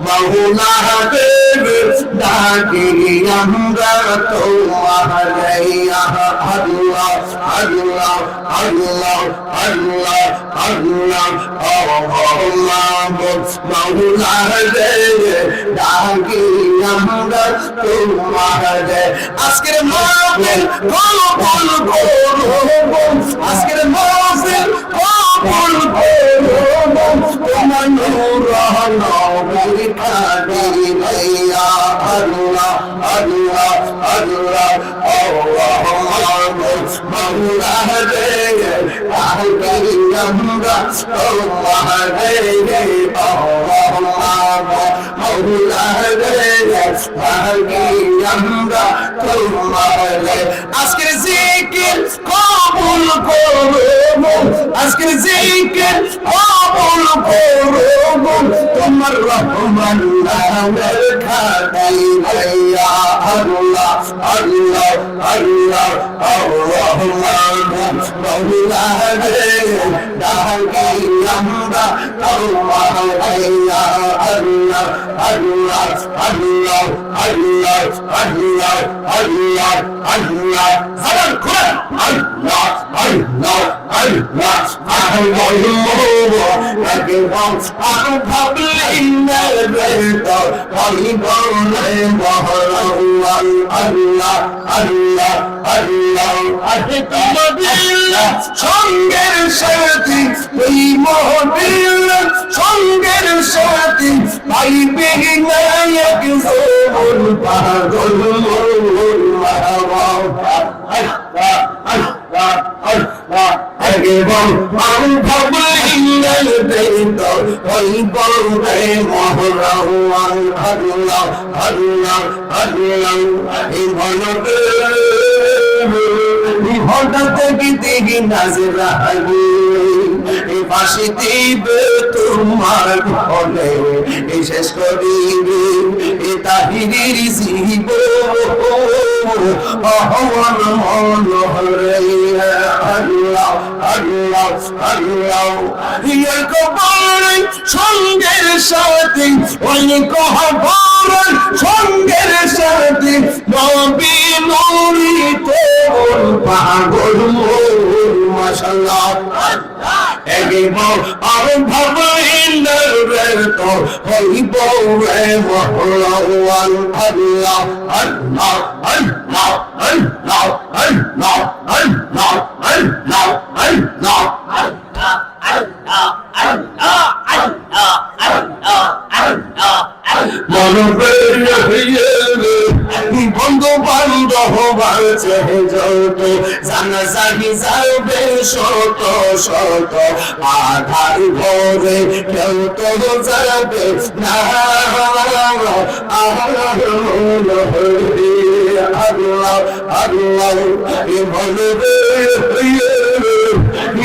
মৌলাদেব ডাকি আমরা তোমার আল্লাহ আল্লাহ আল্লাহ আল্লাহ আল্লাহ মৌলাদেব ডাকি আমরা তোমার আজকের মাফের কল বল বল আজকের মাফের কল বল বল তোমার নূর রহমান ভাইয়া আল্লাহ আল্লাহ আল্লাহ আল্লাহ মাওলা রে আহি আমরা আল্লাহ আজকের জিকির কবুল করো আজকের জিকির কবুল করো তোমার রহমান নামের খাতাই ভাইয়া আল্লাহ আল্লাহ আল্লাহ আল্লাহ মৌলা রে ডাকি আমরা আল্লাহ ভাইয়া আল্লাহ আল্লাহ আল্লাহ আল্লাহ আল্লাহ আল্লাহ আল্লাহ জবান খুলেন আল্লাহ আল্লাহ আল্লাহ আল্লাহ আল্লাহ আরো ভাবলেই না বেদর পরিবর্ণে বহল আল্লাহ আল্লাহ আল্লাহ আল্লাহ সঙ্গের সাথী এই মহবিল সঙ্গের সাথী পাইবে না এক পাগল মরুল এবং আমি ভাবলে ইংরেজ দেব ওই বলবে মহরাও হরুলা হরুলা হরুলা ভনবে হঠাৎ কি দিগি নাজরা হারি এই পাশে দিবে তোমার ঘরে এই শেষ করিবে এ তাহিরির জীব অহমান মন হরে আল্লাহ আল্লাহ আল্লাহ। ইয়ার কবর সঙ্গের সাথে, ওই কবর সঙ্গের সাথে নবী নূরি তোর পাগল মোর মাশাআল্লাহ। একবার আর ভাবিলের রে তো হইব রে মহলাওয়ান আল্লাহ আল্লাহ আল্লাহ আল্লাহ আল্লাহ আল্লাহ আল্লাহ আল্লাহ মনবে শত শত আধার ভরে কেউ তো যাবে না। আল্লাহ আল্লাহ বলবে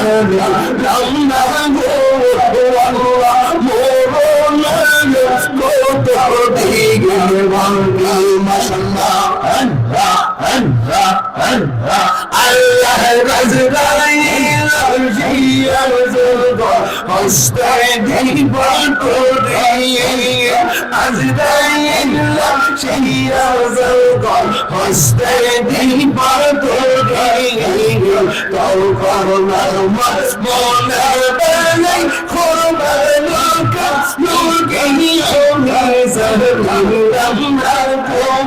Allah Azrail Hastaydı bakırdı Azrail Şeyh Azrail Hastaydı Low bottle, not much more, not a burning. Quarter by the no game, oh, nice. I'm not a poor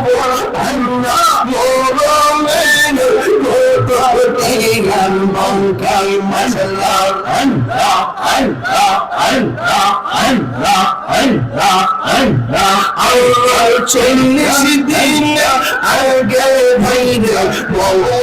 I'm not more man. Go property, I'm monkey, myself. I'm not, I'm not, I'm not, I'm not, I'm not, I'm not. I will change this thing. I'll get a video.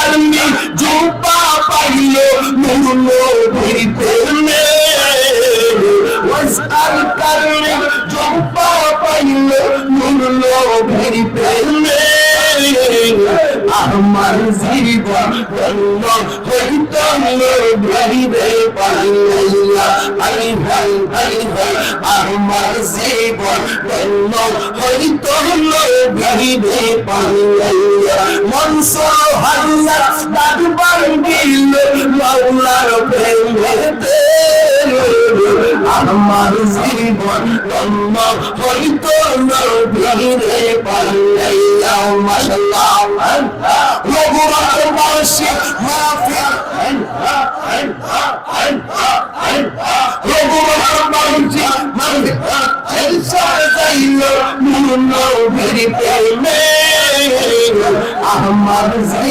আমার জীবন ধন্য চৈতন্য ধরিবে পাইয়া I ভাই I ভাই আমার জীবন ধন্য চৈতন্য ধরিবে পাইয়া মনস হারিয়া ডাকবার দিল মাওলার প্রেমেতে আমার জীবন অন্য হইতো ভিড়ে পাইলা মাশাআল্লাহ। রঘুরার বাসি মাফিয়া আমার জীবন